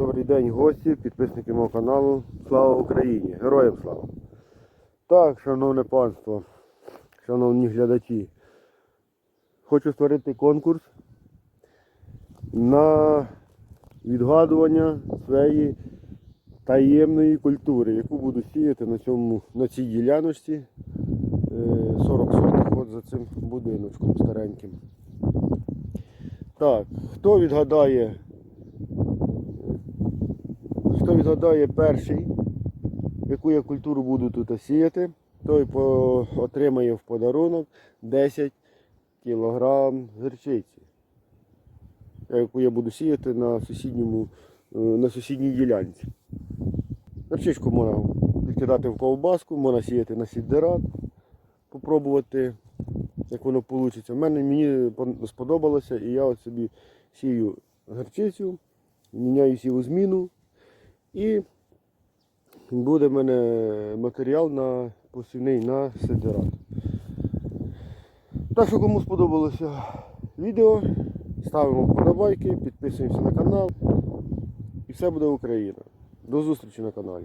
Добрий день, гості, підписники мого каналу. Слава Україні! Героям слава! Так, шановне панство, шановні глядачі, хочу створити конкурс на відгадування своєї таємної культури, яку буду сіяти на, цьому, на цій діляночці е, 40 сотих от за цим будиночком стареньким. Так, хто відгадає Хто відгадає перший, яку я культуру буду тут сіяти, той отримає в подарунок 10 кг гірчиці, яку я буду сіяти на, сусідньому, е, на сусідній ділянці. Гірчичку можна відкидати в ковбаску, можна сіяти на сідерат, попробувати, як воно вийде. Мене мені сподобалося і я от собі сію гірчицю, міняю сіву зміну. І буде в мене матеріал на посівний на сидерат. Так що кому сподобалося відео, ставимо вподобайки, підписуємося на канал. І все буде Україна. До зустрічі на каналі.